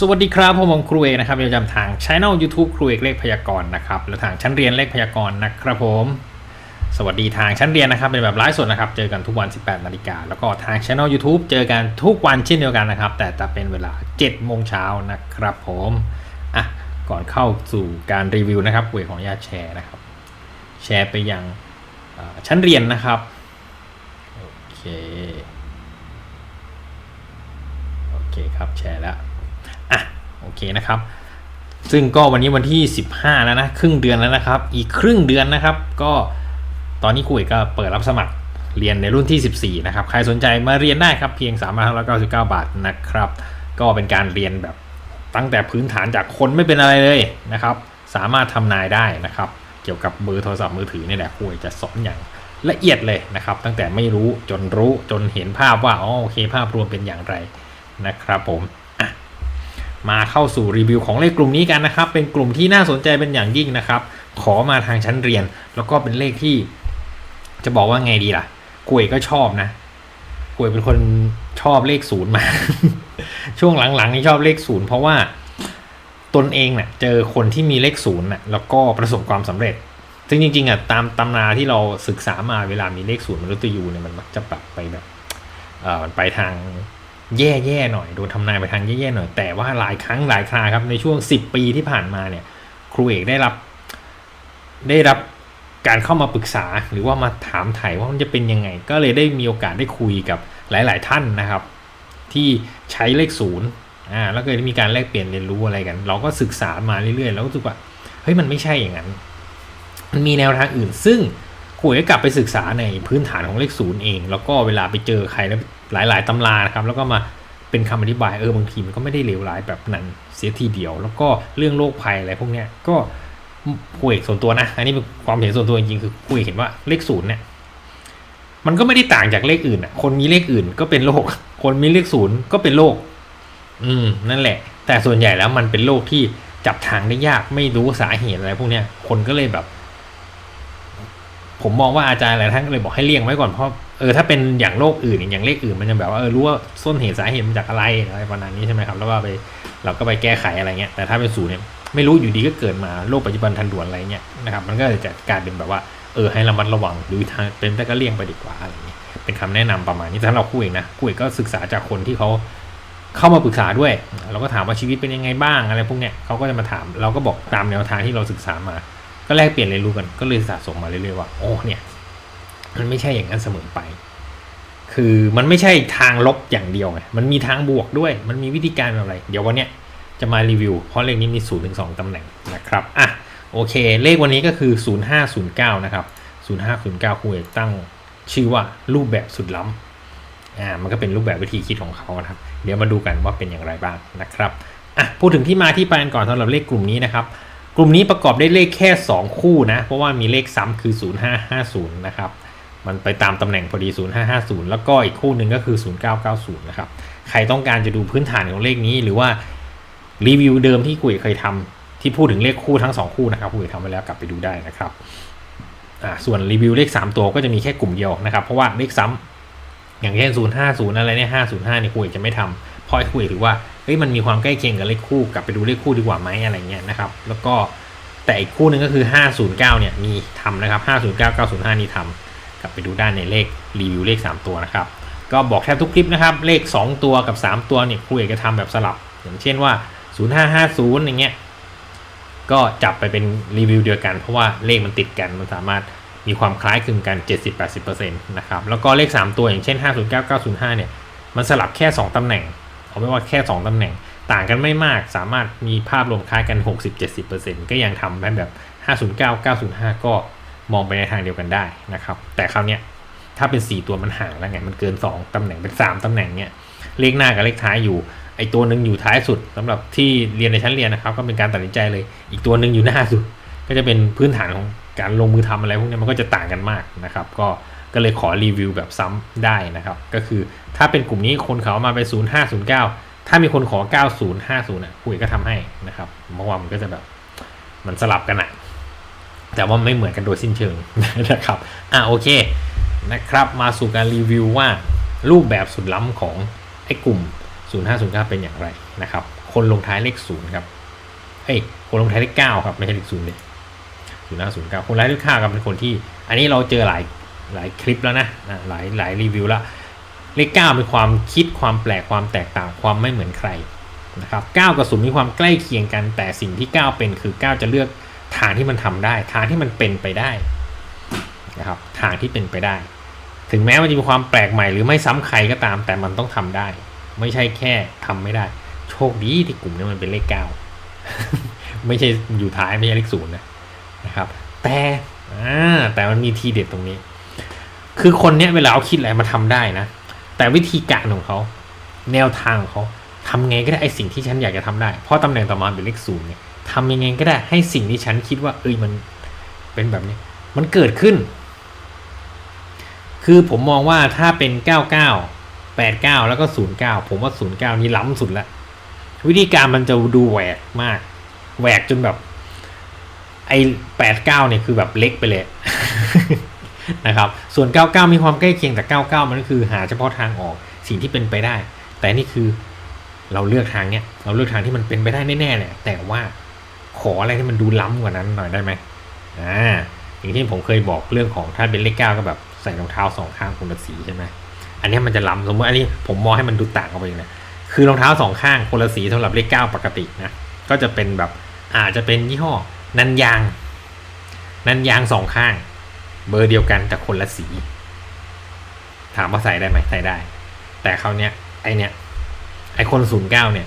สวัสดีครับผมครูเอกนะครับประจำทางช่อง YouTube ครูเอกเลขพยากรณ์นะครับและทางชั้นเรียนเลขพยากรณ์นะครับผม สวัสดีทางชั้นเรียนนะครับเป็นแบบไลฟ์สดนะครับ เจอกันทุกวัน 18นาฬิกาแล้วก็ทางช่อง YouTube เจอกันทุกวันเช่นเดียวกันนะครับ แต่จะเป็นเวลา7โมงเช้านะครับผมอะก่อนเข้าสู่การรีวิวนะครับครูเอกของญาตแชร์นะครับ แชร์ไปยังชั้นเรียนนะครับโอเคโอเคครับแชร์แล้ว อะโอเคนะครับ ซึ่งก็วันนี้วันที่ 15 แล้วนะครึ่งเดือนแล้วนะครับ อีกครึ่งเดือนนะครับ ก็ตอนนี้ครูเอกก็เปิดรับสมัครเรียนในรุ่นที่ 14 นะครับ ใครสนใจมาเรียนได้ครับเพียง 3 5 9 9 บาทนะครับ ก็เป็นการเรียนแบบตั้งแต่พื้นฐานจากคนไม่เป็นอะไรเลยนะครับ สามารถทำนายได้นะครับ เกี่ยวกับเบอโทรศัพท์มือถือนี่แหละครูเอกจะสอนอย่างละเอียดเลยนะครับ ตั้งแต่ไม่รู้จนรู้จนเห็นภาพว่าอ๋อโอเค ภาพรวมเป็นอย่างไรนะครับผม มาเข้าสู่รีวิวของเลขกลุ่มนี้กันนะครับ เป็นกลุ่มที่น่าสนใจเป็นอย่างยิ่งนะครับ ขอมาทางชั้นเรียน แล้วก็เป็นเลขที่ จะบอกว่าไงดีล่ะกวยก็ชอบนะกวยเป็นคนชอบเลขศูนย์มา ช่วงหลังๆนี่ชอบเลขศูนย์เพราะว่าตนเองเนะ่ยเจอคนที่มีเลขศูนย์น่ะแล้วก็ประสบความสำเร็จ ซึ่งจริงๆอะตามตำราที่เราศึกษามาเวลามีเลขศูนย์มนุษย์ยูเนี่ยมันมักจะปรับไปแบบเออมันไปทาง แย่ๆหน่อยโดนทำนายไปทางแย่ๆหน่อย แต่ว่าหลายครั้งหลายคราครับในช่วง 10 ปีที่ผ่านมาเนี่ย ครูเอกได้รับ ได้รับการเข้ามาปรึกษาหรือว่ามาถามไถ่ว่ามันจะเป็นยังไง ก็เลยได้มีโอกาสได้คุยกับหลาย ๆ ท่านนะครับ ที่ใช้เลขศูนย์อ่าแล้วก็ได้มีการแลกเปลี่ยนเรียนรู้อะไรกัน เราก็ศึกษามาเรื่อยๆ แล้วรู้สึกว่าเฮ้ยมันไม่ใช่อย่างนั้น มันมีแนวทางอื่นซึ่ง ครูเอกก็กลับไปศึกษาในพื้นฐานของเลขศูนย์เอง แล้วก็เวลาไปเจอใครแล้วหลาย ๆตำรานะครับ แล้วก็มาเป็นคำอธิบายเออบางทีมันก็ไม่ได้เลวร้ายแบบนั้นเสียทีเดียว แล้วก็เรื่องโรคภัยอะไรพวกเนี้ยก็ครูเอกส่วนตัวนะ อันนี้เป็นความเห็นส่วนตัวจริงๆคือครูเอกเห็นว่าเลขศูนย์เนี่ยมันก็ไม่ได้ต่างจากเลขอื่นอะ คนมีเลขอื่นก็เป็นโรค คนมีเลขศูนย์ก็เป็นโรค อืม นั่นแหละ แต่ส่วนใหญ่แล้วมันเป็นโรคที่จับทางได้ยาก ไม่รู้สาเหตุอะไรพวกเนี้ย คนก็เลยแบบ ผมมองว่าอาจารย์หลายท่านก็เลยบอกให้เลี่ยงไว้ก่อนเพราะเออถ้าเป็นอย่างโรคอื่นอย่างเลขอื่นมันจะแบบว่าเออรู้ว่าต้นเหตุสาเหตุมาจากอะไรอะไรประมาณนี้ใช่ไหมครับแล้วก็ไปเราก็ไปแก้ไขอะไรเงี้ยแต่ถ้าเป็นศูนย์เนี่ยไม่รู้อยู่ดีก็เกิดมาโรคปัจจุบันทันด่วนอะไรเงี้ยนะครับมันก็จะกลายเป็นแบบว่าเออให้ระมัดระวังหรือทางเป็นแต่ก็เลี่ยงไปดีกว่าอะไรเงี้ยเป็นคำแนะนำประมาณนี้ถ้าเราคุยนะคุยก็ศึกษาจากคนที่เขาเข้ามาปรึกษาด้วย เราก็ถามว่าชีวิตเป็นยังไงบ้างอะไรพวกเนี้ยเขาก็จะมาถามเราก็บอกตามแนวทางที่เราศึกษามา ก็แลกเปลี่ยนเรียนรู้กันก็เลยสะสมมาเรื่อยๆว่าโอ้เนี่ย มันไม่ใช่อย่างนั้นเสมอไป คือมันไม่ใช่ทางลบอย่างเดียวไงมันมีทางบวกด้วย มันมีวิธีการแบบอะไร เดี๋ยววันเนี้ยจะมารีวิว เพราะเลขนี้มี0ูนย์ถึงสตำแหน่งนะครับอะโอเค เลขวันนี้ก็คือ 0509 นะครับ 0509ครูเอกตั้งชื่อว่ารูปแบบสุดล้ำอ่ามันก็เป็นรูปแบบวิธีคิดของเขานะครับ เดี๋ยวมาดูกันว่าเป็นอย่างไรบ้างนะครับอะพูดถึงที่มาที่ไปกันก่อนสำหรับเลขกลุ่มนี้นะครับ กลุ่มนี้ประกอบได้เลขแค่ 2 คู่นะ เพราะว่ามีเลขซ้ำคือ 0550 นะครับ มันไปตามตำแหน่งพอดี 0550 แล้วก็อีกคู่หนึ่งก็คือ 0990 นะครับ ใครต้องการจะดูพื้นฐานของเลขนี้หรือว่ารีวิวเดิมที่กุยเคยทำที่พูดถึงเลขคู่ทั้ง 2 คู่นะครับกุยทำไปแล้วกลับไปดูได้นะครับส่วนรีวิวเลข 3 ตัวก็จะมีแค่กลุ่มเดียวนะครับ เพราะว่าเลขซ้ำอย่างเช่น 050 อะไรเนี่ย 505 นี่กุยจะไม่ทำเพราะกุยถือว่า เฮ้ยมันมีความใกล้เคียงกับเลขคู่กลับไปดูเลขคู่ดีกว่าไหมอะไรเงี้ยนะครับ แล้วก็แต่อีกคู่หนึ่งก็คือ 509 เนี่ยมีทำนะครับ 509 905 นี่ทำกลับไปดูด้านในเลขรีวิวเลข 3 ตัวนะครับ ก็บอกแทบทุกคลิปนะครับ เลข 2 ตัวกับ 3 ตัวเนี่ยครูเอกจะทำแบบสลับ อย่างเช่นว่า 0550 อย่างเงี้ยก็จับไปเป็นรีวิวเดียวกัน เพราะว่าเลขมันติดกันมันสามารถมีความคล้ายคลึงกัน 70-80%นะครับแล้วก็เลข 3 ตัวอย่างเช่น 509 905 เนี่ยมันสลับแค่ 2ตำแหน่ง เอาไม่ว่าแค่ 2 ตำแหน่ง ต่างกันไม่มากสามารถมีภาพรวมคล้ายกัน 60-70%ก็ยังทำแบบ 509 905 ก็มองไปในทางเดียวกันได้นะครับ แต่คราวเนี้ยถ้าเป็น 4 ตัวมันห่างแล้วไง มันเกิน 2 ตำแหน่งเป็น 3 ตำแหน่งเนี่ยเลขหน้ากับเลขท้ายอยู่ ไอตัวหนึ่งอยู่ท้ายสุดสำหรับที่เรียนในชั้นเรียนนะครับ ก็เป็นการตัดสินใจเลย อีกตัวหนึ่งอยู่หน้าสุด ก็จะเป็นพื้นฐานของการลงมือทำอะไรพวกนี้มันก็จะต่างกันมากนะครับ ก็ ก็เลยขอรีวิวแบบซ้ำได้นะครับ ก็คือถ้าเป็นกลุ่มนี้คนเขามาไป 0509 ถ้ามีคนขอ 9050อะคุยก็ทำให้นะครับเพราะว่ามันก็จะแบบมันสลับกันอะแต่ว่าไม่เหมือนกันโดยสิ้นเชิงนะครับอะโอเคนะครับมาสู่การรีวิวว่ารูปแบบสุดล้ำของไอ้กลุ่ม 0509 เป็นอย่างไรนะครับ คนลงท้ายเลขศูนย์ครับเอ้ยคนลงท้ายเลขเก้าครับไม่ใช่เลขศูนย์เลยศูนย์ห้าศูนย์เก้าคนลงท้ายเลขเก้าครับเป็นคนที่ อันนี้เราเจอหลาย หลายคลิปแล้วนะนะหลายหลายรีวิวล้วเลขเก้าเป็นความคิดความแปลกความแตกต่างความไม่เหมือนใครนะครับเก้ากับศูนย์มีความใกล้เคียงกัน แต่สิ่งที่เก้าเป็นคือเก้าจะเลือกทางที่มันทำได้ ทางที่มันเป็นไปได้นะครับทางที่เป็นไปได้ ถึงแม้มันจะมีความแปลกใหม่หรือไม่ซ้ำใครก็ตาม แต่มันต้องทำได้ ไม่ใช่แค่ทำไม่ได้ โชคดีที่กลุ่มนี้มันเป็นเลขเก้าไม่ใช่อยู่ท้ายไม่ใช่เลขศูนย์นะนะครับ แต่แต่มันมีทีเด็ดตรงนี้ คือคนเนี้ยเวลาเขาคิดอะไรมาทำได้นะ แต่วิธีการของเขาแนวทางของเขาทำไงก็ได้ไอสิ่งที่ฉันอยากจะทำได้ เพราะตำแหน่งต่อมาเป็นเลขศูนย์เนี่ยทำยังไงก็ได้ให้สิ่งที่ฉันคิดว่า เอ้ยมันเป็นแบบนี้ มันเกิดขึ้น คือผมมองว่าถ้าเป็น 99 89 แล้วก็ 09 ผมว่า 09 นี่ล้ำสุดละวิธีการมันจะดูแหวกมาก แหวกจนแบบ ไอ้ 89 เนี่ยคือแบบเล็กไปเลย นะครับส่วน 99 มีความใกล้เคียงแต่ 99 มันก็คือหาเฉพาะทางออกสิ่งที่เป็นไปได้ แต่นี่คือเราเลือกทางเนี้ยเราเลือกทางที่มันเป็นไปได้แน่ๆแหละแต่ว่าขออะไรที่มันดูล้ำกว่านั้นหน่อยได้ไหมอ่าอย่างที่ผมเคยบอกเรื่องของถ้าเป็นเลขเก้าก็แบบใส่รองเท้าสองข้างคนละสีใช่ไหมอันนี้มันจะล้ำสมมติอันนี้ผมมองให้มันดูต่างกันไปเลยนะคือรองเท้าสองข้างคนละสีสำหรับเลขเก้าปกตินะก็จะเป็นแบบอาจจะเป็นยี่ห้อนันยาง นันยางสองข้าง เบอร์เดียวกันแต่คนละสี ถามว่าใส่ได้ไหมใส่ได้ แต่เขาเนี้ยไอเนี้ยไอคนศูนย์เก้าเนี่ย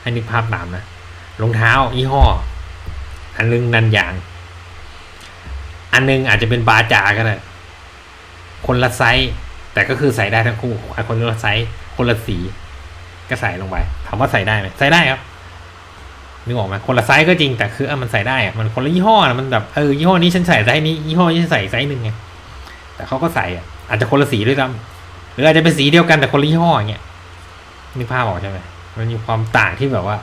ให้นึกภาพตามนะรองเท้ายี่ห้อ อันนึงนันยาง อันนึงอาจจะเป็นบาจาก็ได้คนละไซส์แต่ก็คือใส่ได้ทั้งคู่ไอคนละไซส์คนละสี ก็ใส่ลงไปถามว่าใส่ได้ไหมใส่ได้ครับ นึกออกไหมคนละไซส์ก็จริงแต่คืออมันใส่ได้อะมันคนละยี่ห้อนะมันแบบเออยี่ห้อนี้ฉันใส่ไซส์นี้ยี่ห้อนี้ฉันใส่ไซส์หนึ่งไงแต่เขาก็ใส่อะอาจจะคนละสีด้วยซ้ำหรืออาจจะเป็นสีเดียวกันแต่คนละยี่ห้ออย่างเงี้ยนึกภาพออกใช่ไหมมันมีความต่างที่แบบว่า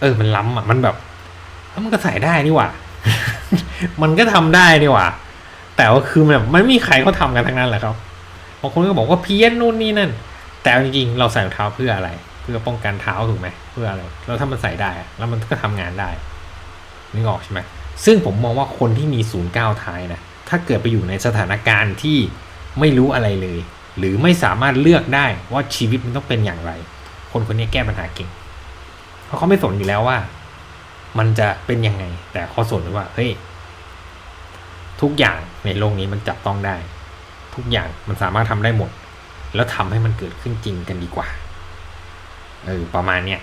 เออมันล้ำอะมันแบบเอ้ามันก็ใส่ได้นี่หว่า มันก็ทำได้นี่หว่า แต่ว่าคือแบบมันไม่มีใครเขาทำกันทั้งนั้นแหละครับบางคนก็บอกว่าเพี้ยนนู่นนี่นั่น แต่จริงๆเราใส่รองเท้าเพื่ออะไร พื่อป้องกันเท้าถูกไหมเพื่ออะไรแล้วถ้ามันใส่ได้ แล้วมันก็ทำงานได้นึกออกใช่ไหมซึ่งผมมองว่าคนที่มีศูนย์เก้าท้ายนะถ้าเกิดไปอยู่ในสถานการณ์ที่ไม่รู้อะไรเลย หรือไม่สามารถเลือกได้ว่าชีวิตมันต้องเป็นอย่างไร คนคนนี้แก้ปัญหาเก่ง เพราะเขาไม่สนอยู่แล้วว่า มันจะเป็นยังไง แต่เขาสนว่าเฮ้ยทุกอย่างในโลกนี้มันจับต้องได้ ทุกอย่างมันสามารถทำได้หมด แล้วทำให้มันเกิดขึ้นจริงกันดีกว่า เออประมาณเนี้ย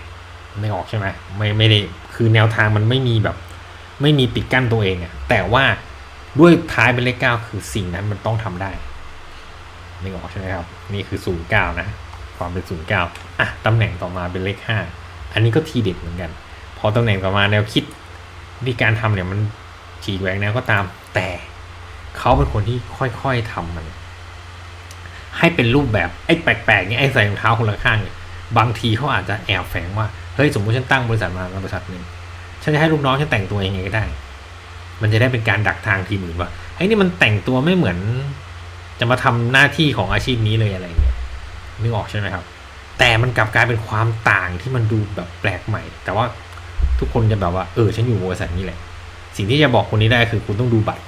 ไม่ออกใช่ไหมไม่ไม่ได้คือแนวทางมันไม่มีแบบ ไม่มีปิดกั้นตัวเองอะแต่ว่าด้วยท้ายเป็นเลขเก้าคือสิ่งนั้นมันต้องทำได้ไม่ออกใช่ไหมครับ นี่คือศูนย์เก้านะ ความเป็นศูนย์เก้าอะตำแหน่งต่อมาเป็นเลขห้าอันนี้ก็ทีเด็ดเหมือนกัน พอตำแหน่งต่อมาแนวคิดวิธีการทำเนี่ยมันฉีกแหวกแนวก็ตาม แต่เขาเป็นคนที่ค่อยๆทำมัน ให้เป็นรูปแบบไอ้แปลกๆเนี่ยไอ้ใส่รองเท้าคนละข้างเนี่ย บางทีเขาอาจจะแอบแฝงว่า เฮ้ยสมมติฉันตั้งบริษัทมาบริษัทหนึ่งฉันจะให้ลูกน้องฉันแต่งตัวยังไงก็ได้ มันจะได้เป็นการดักทางทีมอื่นว่าไอ้นี่มันแต่งตัวไม่เหมือน จะมาทำหน้าที่ของอาชีพนี้เลยอะไรเงี้ยนึกออกใช่ไหมครับ แต่มันกลับกลายเป็นความต่างที่มันดูแบบแปลกใหม่ แต่ว่าทุกคนจะแบบว่าเออฉันอยู่บริษัทนี้แหละ สิ่งที่จะบอกคนนี้ได้คือคุณต้องดูบัตร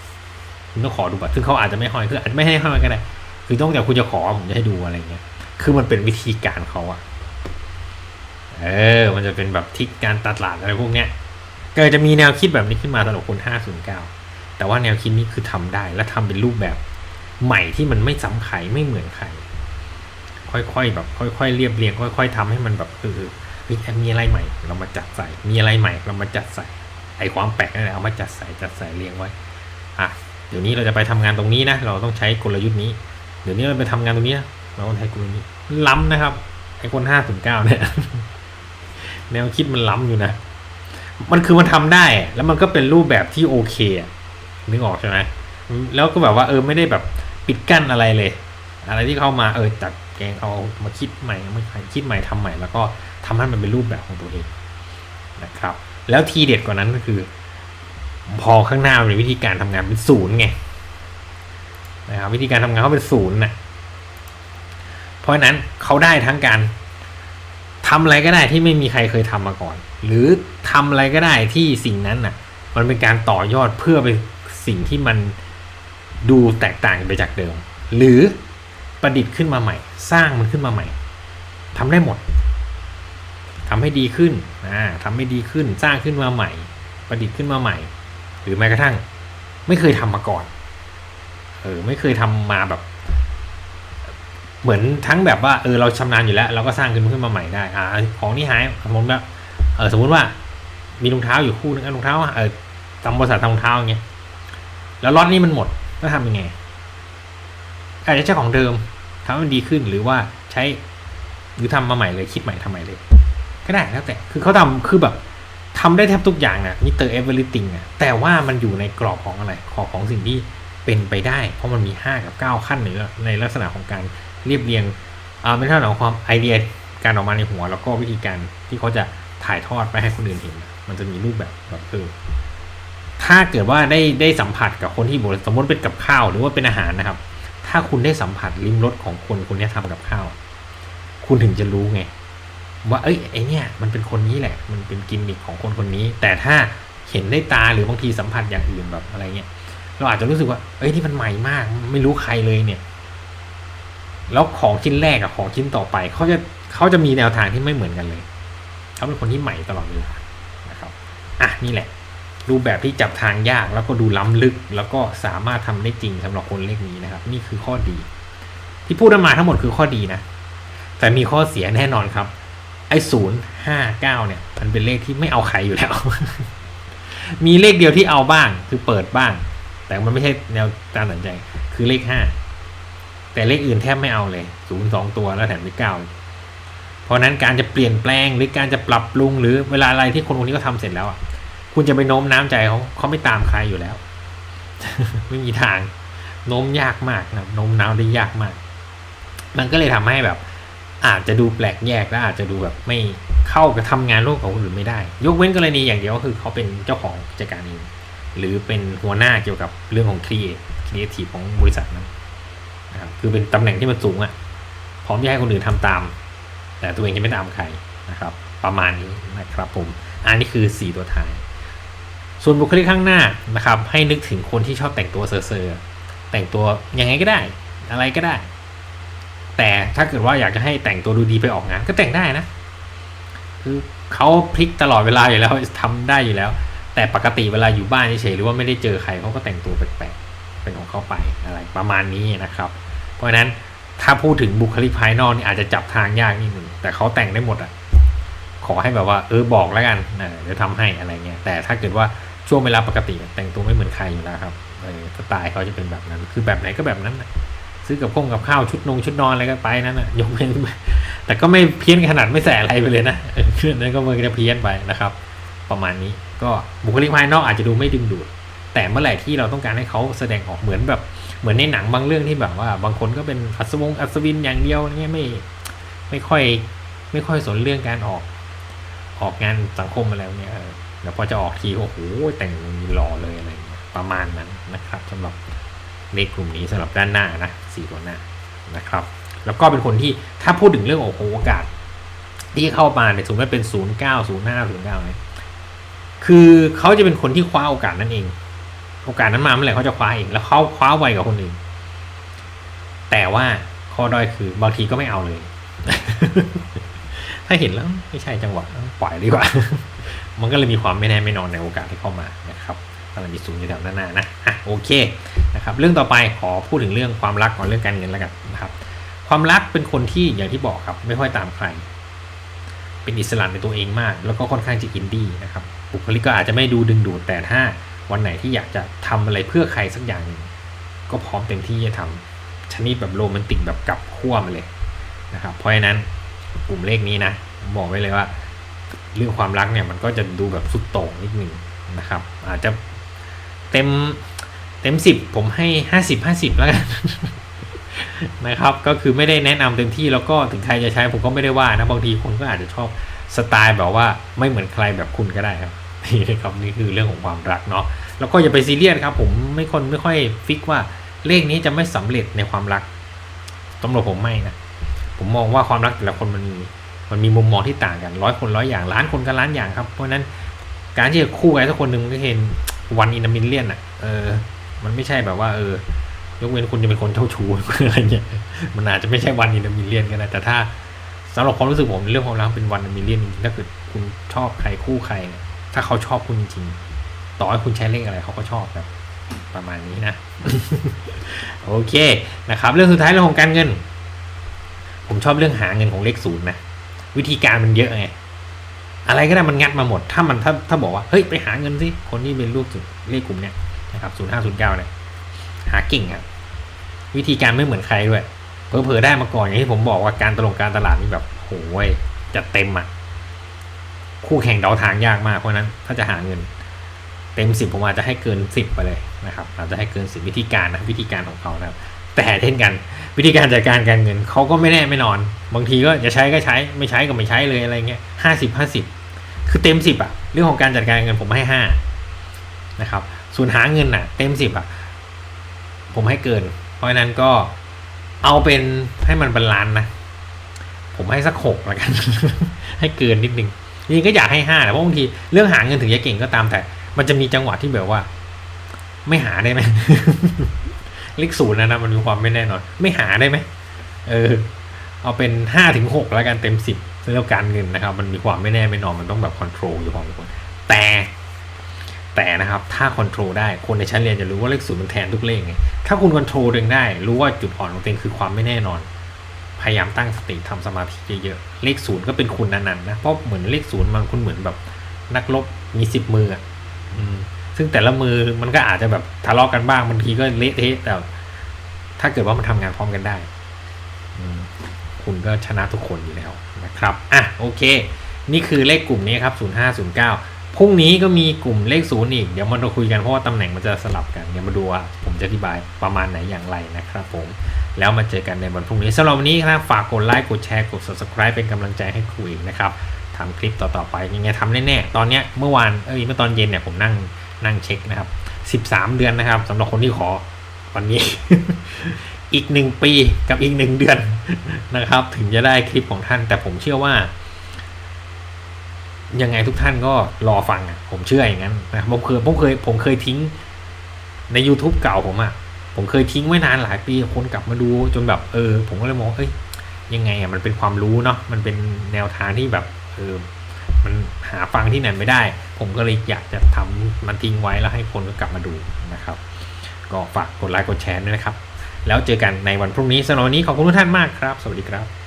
คุณต้องขอดูบัตรซึ่งเขาอาจจะไม่ห้อยคืออาจจะไม่ให้ห้อยก็ได้ คือต้องแต่คุณจะขอผมจะให้ดูอะไรเงี้ย คือมันเป็นวิธีการเขาอะ เออ มันจะเป็นแบบทิกการตลาดอะไรพวกเนี้ยก็จะมีแนวคิดแบบนี้ขึ้นมาสำหรับคน 509 แต่ว่าแนวคิดนี้คือทำได้และทำเป็นรูปแบบใหม่ที่มันไม่ซ้ำใครไม่เหมือนใคร ค่อยๆ แบบ ค่อยๆ เรียบเรียง ค่อย ๆทำให้มันแบบเออเฮ้ยมีอะไรใหม่ เรามาจัดใส่ มีอะไรใหม่ เรามาจัดใส่ ไอความแปลกนั่นแหละเอามาจัดใส่จัดใส่เรียงไว้ อะ เดี๋ยวนี้เราจะไปทำงานตรงนี้นะ เราต้องใช้กลยุทธ์นี้ เดี๋ยวนี้เราไปทำงานตรงนี้ เราต้องใช้กลยุทธ์นี้ ล้ำนะครับ ไอคนห้าถึงเก้าเนี่ย แนวคิดมันล้ำอยู่นะ มันคือมันทำได้ แล้วมันก็เป็นรูปแบบที่โอเคนึกออกใช่ไหมแล้วก็แบบว่าเออไม่ได้แบบปิดกั้นอะไรเลย อะไรที่เข้ามาเออจัดแกงเอามาคิดใหม่มาคิดใหม่ทำใหม่ แล้วก็ทำให้มันเป็นรูปแบบของตัวเองนะครับ แล้วทีเด็ดกว่านั้นก็คือ พอข้างหน้ามันมีวิธีการทำงานเป็นศูนย์ไงนะครับวิธีการทำงานเขาเป็นศูนย์นะเพราะฉะนั้นเขาได้ทั้งการ ทำอะไรก็ได้ที่ไม่มีใครเคยทำมาก่อน หรือทำอะไรก็ได้ที่สิ่งนั้นน่ะ มันเป็นการต่อยอดเพื่อไปสิ่งที่มันดูแตกต่างไปจากเดิม หรือประดิษฐ์ขึ้นมาใหม่ สร้างมันขึ้นมาใหม่ทำได้หมดทำให้ดีขึ้นอ่าทำให้ดีขึ้นสร้างขึ้นมาใหม่ ประดิษฐ์ขึ้นมาใหม่ หรือแม้กระทั่ง ไม่เคยทำมาก่อนเออไม่เคยทำมาแบบ เหมือนทั้งแบบว่าเออเราชำนาญอยู่แล้วเราก็สร้างขึ้นมาขึ้นมาใหม่ได้อ่าของนี่หายสมมติว่าเออสมมติว่ามีรองเท้าอยู่คู่นึงรองเท้าเออทำบริษัททำรองเท้าอย่างเงี้ยแล้วล็อตนี้มันหมดก็ทำยังไงอาจจะใช้ของเดิมทำให้มันดีขึ้นหรือว่าใช้หรือทำมาใหม่เลยคิดใหม่ทำใหม่เลย ก็ได้แล้วแต่คือเขาทำคือแบบทำได้แทบทุกอย่างอะมิเตอร์เอเวอร์ติงอะแต่ว่ามันอยู่ในกรอบของอะไรขอบของสิ่งที่เป็นไปได้ เพราะมันมี 5 กับ 9 ขั้นในในลักษณะของการ เรียบเรียงอ่าเป็นเรื่องของความไอเดียการออกมาในหัว แล้วก็วิธีการที่เขาจะถ่ายทอดไปให้คนอื่นเห็น มันจะมีรูปแบบแบบคือถ้าเกิดว่าได้ได้สัมผัสกับคนที่บสมมติเป็นกับข้าวหรือว่าเป็นอาหารนะครับ ถ้าคุณได้สัมผัสลิ้มรสของคนคนนี้ทำกับข้าว คุณถึงจะรู้ไง ว่า เอ้ยไอเนี่ย มันเป็นคนนี้แหละ มันเป็นกิมมิคของคนคนนี้ แต่ถ้าเห็นได้ตาหรือบางทีสัมผัสอย่างอื่นแบบอะไรเงี้ยเราอาจจะรู้สึกว่า เอ้ยที่มันใหม่มาก ไม่รู้ใครเลยเนี่ย แล้วของชิ้นแรกกับของชิ้นต่อไปเขาจะเขาจะมีแนวทางที่ไม่เหมือนกันเลยเขาเป็นคนที่ใหม่ตลอดเวลานะครับอะนี่แหละ รูปแบบที่จับทางยากแล้วก็ดูล้ำลึก แล้วก็สามารถทำได้จริงสำหรับคนเลขนี้นะครับ นี่คือข้อดี ที่พูดมาทั้งหมดคือข้อดีนะ แต่มีข้อเสียแน่นอนครับ ไอ้ศูนย์ห้าเก้าเนี่ย มันเป็นเลขที่ไม่เอาใครอยู่แล้ว มีเลขเดียวที่เอาบ้างคือเปิดบ้าง แต่มันไม่ใช่แนวการตัดสินใจ คือเลขห้า แต่เลขอื่นแทบไม่เอาเลยศูนย์สองตัวแล้วแถมเลขเก้าเพราะนั้นการจะเปลี่ยนแปลงหรือการจะปรับปรุงหรือเวลาอะไรที่คนคนนี้ก็ทำเสร็จแล้วอะคุณจะไปโน้มน้ำใจเขาเขาไม่ตามใครอยู่แล้ว ไม่มีทางโน้มยากมากนะโน้มน้าวได้ยากมาก มันก็เลยทำให้แบบ อาจจะดูแปลกแยกและอาจจะดูแบบไม่เข้ากับทำงานร่วมกับคนอื่นไม่ได้ ยกเว้นกรณีอย่างเดียวก็คือเขาเป็นเจ้าของกิจการเองหรือเป็นหัวหน้าเกี่ยวกับเรื่องของครีเอทครีเอทีฟของบริษัทนั้น นะครับคือเป็นตำแหน่งที่มันสูงอะ่ะพร้อมที่ให้คนอื่นทำตาม แต่ตัวเองจะไม่ตามใครนะครับ ประมาณนี้นะครับผมอันนี้คือ 4 ตัวท้าย ส่วนบุคลิกข้างหน้านะครับ ให้นึกถึงคนที่ชอบแต่งตัวเซอร์ๆแต่งตัวยังไงก็ได้ อะไรก็ได้ แต่ถ้าเกิดว่าอยากจะให้แต่งตัวดูดีไปออกงานก็แต่งได้นะ คือเขาพลิกตลอดเวลาอยู่แล้วทำได้อยู่แล้ว แต่ปกติเวลาอยู่บ้านเฉยๆหรือว่าไม่ได้เจอใครเขาก็แต่งตัวแปลก เป็นของเขาไปอะไรประมาณนี้นะครับ เพราะฉะนั้นถ้าพูดถึงบุคลิกภายนอกนี่อาจจะจับทางยากนิดหนึ่งแต่เขาแต่งได้หมดอะขอให้แบบว่าเออบอกแล้วกันเดี๋ยวทำให้อะไรเงี้ยแต่ถ้าเกิดว่าช่วงเวลาปกติแต่งตัวไม่เหมือนใครอยู่แล้วครับเออสไตล์เขาจะเป็นแบบนั้น คือแบบไหนก็แบบนั้นนะซื้อกับข้งกับข้าวชุดนงชุดนอนอะไรก็ไปนั่นนะยกเว้นแต่ก็ไม่เพี้ยนขนาดไม่ใส่อะไรไปเลยนะคือนั้นก็มันจะเพี้ยนไปนะครับ ประมาณนี้ก็บุคลิกภายนอกอาจจะดูไม่ดึงดูด แต่เมื่อไหร่ที่เราต้องการให้เขาแสดงออกเหมือนแบบเหมือนในหนังบางเรื่องที่แบบว่า บางคนก็เป็นอัศวงอัศวินอย่างเดียวเนี่ยไม่ไม่ค่อยไม่ค่อยสนเรื่องการออกออกงานสังคมอะไรเนี่ยเดี๋ยวพอจะออกทีโอ้โหแต่งหล่อเลยอะไรประมาณนั้นนะครับสำหรับเลขกลุ่มนี้สำหรับด้านหน้านะสี่ตัวหน้านะครับ แล้วก็เป็นคนที่ถ้าพูดถึงเรื่องโอโโอกาส ที่เข้ามาเนี่ยสมมติว่าเป็นศูนย์เก้าศูนย์ห้าศูนย์เก้าเนี่ยคือเขาจะเป็นคนที่คว้าโอกาสนั้นเอง โอกาสนั้นมาเมื่อไหร่เขาจะคว้าเองแล้วเขาคว้าไวกว่าคนอื่น แต่ว่าข้อด้อยคือบางทีก็ไม่เอาเลย ถ้าเห็นแล้วไม่ใช่จังหวะปล่อยดีกว่า มันก็เลยมีความไม่แน่ไม่นอนในโอกาสที่เข้ามานะครับกำลังมีศูนย์อยู่แถวหน้านะอะโอเคนะครับ เรื่องต่อไปขอพูดถึงเรื่องความรักก่อนเรื่องการเงินแล้วกันนะครับ ความรักเป็นคนที่อย่างที่บอกครับไม่ค่อยตามใคร เป็นอิสระในตัวเองมาก แล้วก็ค่อนข้างจะอินดี้นะครับบุคลิกก็อาจจะไม่ดูดึงดูดแต่ถ้า วันไหนที่อยากจะทำอะไรเพื่อใครสักอย่างก็พร้อมเต็มที่จะทำชนิดแบบโรแมนติกแบบกลับขั้วมาเลยนะครับเพราะฉะนั้นกลุ่มเลขนี้นะบอกไว้เลยว่า เรื่องความรักเนี่ยมันก็จะดูแบบสุดโต่งนิดหนึ่งนะครับ อาจจะเต็มเต็มสิบผมให้ห้าสิบห้าสิบแล้วกันนะครับ ก็คือไม่ได้แนะนำเต็มที่แล้วก็ถึงใครจะใช้ผมก็ไม่ได้ว่านะบางทีคนก็อาจจะชอบสไตล์แบบว่าไม่เหมือนใครแบบคุณก็ได้ครับ นี่นะครับนี่คือเรื่องของความรักเนาะแล้วก็อย่าไปซีเรียสครับ ผมไม่คนไม่ค่อยฟิกว่าเลขนี้จะไม่สำเร็จในความรักตำรวจผมไม่นะผมมองว่าความรักแต่ละคนมันมีมันมีมุมมองที่ต่างกันร้อยคนร้อยอย่างล้านคนก็ล้านอย่างครับเพราะฉะนั้นการที่จะคู่ใครสักคนหนึ่งก็เห็นวันอินมิเลียนอะเออ มันไม่ใช่แบบว่า เออยกเว้นคุณจะเป็นคนเจ้าชู้อะไรเงี้ยมันอาจจะไม่ใช่วันอินมิเลียนก็ได้แต่ถ้าสำหรับความรู้สึกผมเรื่องความรักเป็นวันอินมิเลียนถ้าเกิดคุณชอบใครคู่ใครเนี่ย ถ้าเขาชอบคุณจริงๆ ต่อให้คุณใช้เลขอะไรเขาก็ชอบแบบประมาณนี้นะ โอเคนะครับ เรื่องสุดท้ายเรื่องของการเงิน ผมชอบเรื่องหาเงินของเลขศูนย์นะวิธีการมันเยอะไงอะไรก็ได้มันงัดมาหมด ถ้ามันถ้าถ้าบอกว่าเฮ้ยไปหาเงินสิคนที่เป็นลูกเลขกลุ่มเนี้ยนะครับศูนย์ห้าศูนย์เก้าเนี่ยหาเก่งครับวิธีการไม่เหมือนใครด้วยเผลอๆได้มาก่อนอย่างที่ผมบอกว่าการตลงการตลาดนี่แบบโหยจะเต็มอะ คู่แข่งเดาทางยากมากเพราะนั้นถ้าจะหาเงินเต็มสิบผมอาจจะให้เกินสิบไปเลยนะครับอาจจะให้เกินสิบวิธีการนะวิธีการของเขานะครับแต่เช่นกัน วิธีการจัดการการเงินเขาก็ไม่แน่ไม่นอน บางทีก็จะใช้ก็ใช้ไม่ใช้ก็ไม่ใช้เลยอะไรเงี้ยห้าสิบห้าสิบคือเต็มสิบอะเรื่องของการจัดการเงินผมให้ห้านะครับ ส่วนหาเงินอะเต็มสิบอะผมให้เกิน เพราะฉะนั้นก็เอาเป็นให้มันบาลานซ์นะ ผมให้สักหกแล้วกัน ให้เกินนิดนึง จริงก็อยากให้ห้าแต่เพราะบางทีเรื่องหาเงินถึงจะเก่งก็ตามแต่ มันจะมีจังหวะที่แบบว่า ไม่หาได้ไหมเลขศูนย์นะนะมันมีความไม่แน่นอน ไม่หาได้ไหมเออ เอาเป็นห้าถึงหกแล้วกันเต็มสิบสำหรับการเงินนะครับ มันมีความไม่แน่ไม่นอนมันต้องแบบคอนโทรลอยู่พอสมควรแต่แต่นะครับถ้าคอนโทรลได้คนในชั้นเรียนจะรู้ว่าเลขศูนย์มันแทนทุกเลขไงถ้าคุณคอนโทรลเองได้ รู้ว่าจุดอ่อนของตัวเองคือความไม่แน่นอน ยายามตั้งสติทำสมาธิเยอะๆเลขศูนย์ก็เป็นคุณนันๆนะเพราะเหมือนเลขศูนย์มันคุณเหมือนแบบนักรบมีสิบมืออะซึ่งแต่ละมือมันก็อาจจะแบบทะเลาะกันบ้างบางทีก็เละเทะแต่ ถ้าเกิดว่ามันทำงานพร้อมกันได้คุณก็ชนะทุกคนอยู่แล้วนะครับ อะ โอเค นี่คือเลขกลุ่มนี้ครับ 0509 พรุ่งนี้ก็มีกลุ่มเลขศูนย์อีก เดี๋ยวมาคุยกันเพราะว่าตำแหน่งมันจะสลับกัน เดี๋ยวมาดูว่าผมจะอธิบายประมาณไหนอย่างไรนะครับผม แล้วมาเจอกันในวันพรุ่งนี้สำหรับวันนี้ครับฝากกดไลค์ กดแชร์ กด subscribe เป็นกำลังใจให้ครูอีกนะครับทำคลิปต่อๆไปยังไงทำแน่ๆ ตอนเนี้ยเมื่อวานเอ้ยเมื่อตอนเย็นเนี่ยผมนั่งนั่งเช็คนะครับ 13 เดือนนะครับสำหรับคนที่ขอวันนี้ อีกหนึ่งปีกับอีกหนึ่งเดือนนะครับ ถึงจะได้คลิปของท่านแต่ผมเชื่อว่า ยังไงทุกท่านก็รอฟังผมเชื่ออย่างนั้นนะผมเคยผมเคยผมเคยทิ้งใน YouTube เก่าผมอะ ผมเคยทิ้งไว้นานหลายปีคนกลับมาดูจนแบบเออ ผมก็เลยมองเอ้ยยังไงอะมันเป็นความรู้เนาะมันเป็นแนวทางที่แบบเออมันหาฟังที่ไหนไม่ได้ ผมก็เลยอยากจะทำมันทิ้งไว้แล้วให้คนก็กลับมาดูนะครับ ก็ฝากกดไลค์กดแชร์ด้วยนะครับ แล้วเจอกันในวันพรุ่งนี้สำหรับวันนี้ขอบคุณทุกท่านมากครับ สวัสดีครับ